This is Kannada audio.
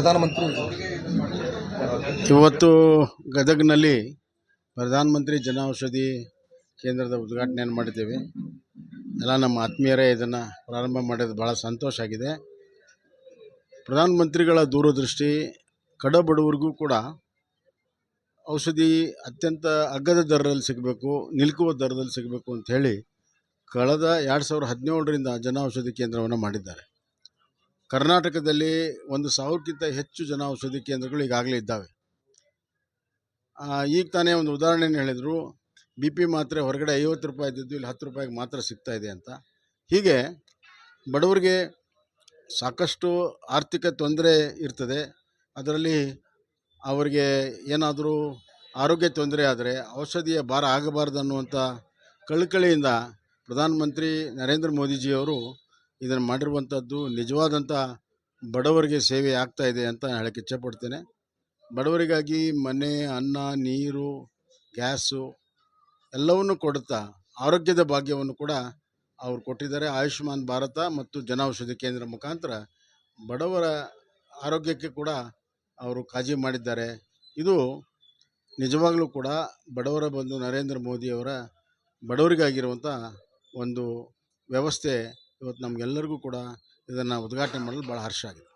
ಪ್ರಧಾನಮಂತ್ರಿ ಇವತ್ತು ಗದಗ್ನಲ್ಲಿ ಪ್ರಧಾನಮಂತ್ರಿ ಜನೌಷಧಿ ಕೇಂದ್ರದ ಉದ್ಘಾಟನೆಯನ್ನು ಮಾಡಿದ್ದೇವೆ. ಎಲ್ಲ ನಮ್ಮ ಆತ್ಮೀಯರೇ ಇದನ್ನು ಪ್ರಾರಂಭ ಮಾಡಿದ್ದು ಭಾಳ ಸಂತೋಷ ಆಗಿದೆ. ಪ್ರಧಾನಮಂತ್ರಿಗಳ ದೂರದೃಷ್ಟಿ ಕಡಬಡವರಿಗೂ ಕೂಡ ಔಷಧಿ ಅತ್ಯಂತ ಅಗ್ಗದ ದರದಲ್ಲಿ ಸಿಗಬೇಕು, ನಿಲುಕುವ ದರದಲ್ಲಿ ಸಿಗಬೇಕು ಅಂತ ಕಳೆದ ಎರಡು ಸಾವಿರದ ಹದಿನೇಳರಿಂದ ಜನೌಷಧಿ ಕೇಂದ್ರವನ್ನು ಮಾಡಿದ್ದಾರೆ. ಕರ್ನಾಟಕದಲ್ಲಿ ಒಂದು ಸಾವಿರಕ್ಕಿಂತ ಹೆಚ್ಚು ಜನ ಔಷಧಿ ಕೇಂದ್ರಗಳು ಈಗಾಗಲೇ ಇದ್ದಾವೆ. ಈಗ ತಾನೇ ಒಂದು ಉದಾಹರಣೆಯನ್ನು ಹೇಳಿದರು, ಬಿ ಪಿ ಮಾತ್ರೆ ಹೊರಗಡೆ ಐವತ್ತು ರೂಪಾಯಿ ಇದ್ದಿದ್ದು ಇಲ್ಲಿ ಹತ್ತು ರೂಪಾಯಿಗೆ ಮಾತ್ರ ಸಿಗ್ತಾ ಇದೆ ಅಂತ. ಹೀಗೆ ಬಡವರಿಗೆ ಸಾಕಷ್ಟು ಆರ್ಥಿಕ ತೊಂದರೆ ಇರ್ತದೆ. ಅದರಲ್ಲಿ ಅವರಿಗೆ ಏನಾದರೂ ಆರೋಗ್ಯ ತೊಂದರೆ ಆದರೆ ಔಷಧಿಯ ಭಾರ ಆಗಬಾರ್ದು ಅನ್ನುವಂಥ ಕಳಕಳಿಯಿಂದ ಪ್ರಧಾನಮಂತ್ರಿ ನರೇಂದ್ರ ಮೋದಿಜಿಯವರು ಇದನ್ನು ಮಾಡಿರುವಂಥದ್ದು ನಿಜವಾದಂಥ ಬಡವರಿಗೆ ಸೇವೆ ಆಗ್ತಾ ಇದೆ ಅಂತ ಹೇಳಕ್ಕೆ ಇಚ್ಛೆಪಡ್ತೇನೆ. ಬಡವರಿಗಾಗಿ ಮನೆ, ಅನ್ನ, ನೀರು, ಗ್ಯಾಸು ಎಲ್ಲವನ್ನು ಕೊಡುತ್ತಾ ಆರೋಗ್ಯದ ಭಾಗ್ಯವನ್ನು ಕೂಡ ಅವರು ಕೊಟ್ಟಿದ್ದಾರೆ. ಆಯುಷ್ಮಾನ್ ಭಾರತ ಮತ್ತು ಜನೌಷಧಿ ಕೇಂದ್ರ ಮುಖಾಂತರ ಬಡವರ ಆರೋಗ್ಯಕ್ಕೆ ಕೂಡ ಅವರು ಕಾಳಜಿ ಮಾಡಿದ್ದಾರೆ. ಇದು ನಿಜವಾಗಲೂ ಕೂಡ ಬಡವರ ಬಂಧು ನರೇಂದ್ರ ಮೋದಿಯವರ ಬಡವರಿಗಾಗಿರುವಂಥ ಒಂದು ವ್ಯವಸ್ಥೆ ಇವತ್ತು ನಮಗೆಲ್ಲರಿಗೂ ಕೂಡ ಇದನ್ನು ಉದ್ಘಾಟನೆ ಮಾಡಲು ಭಾಳ ಹರ್ಷ ಆಗಿದೆ.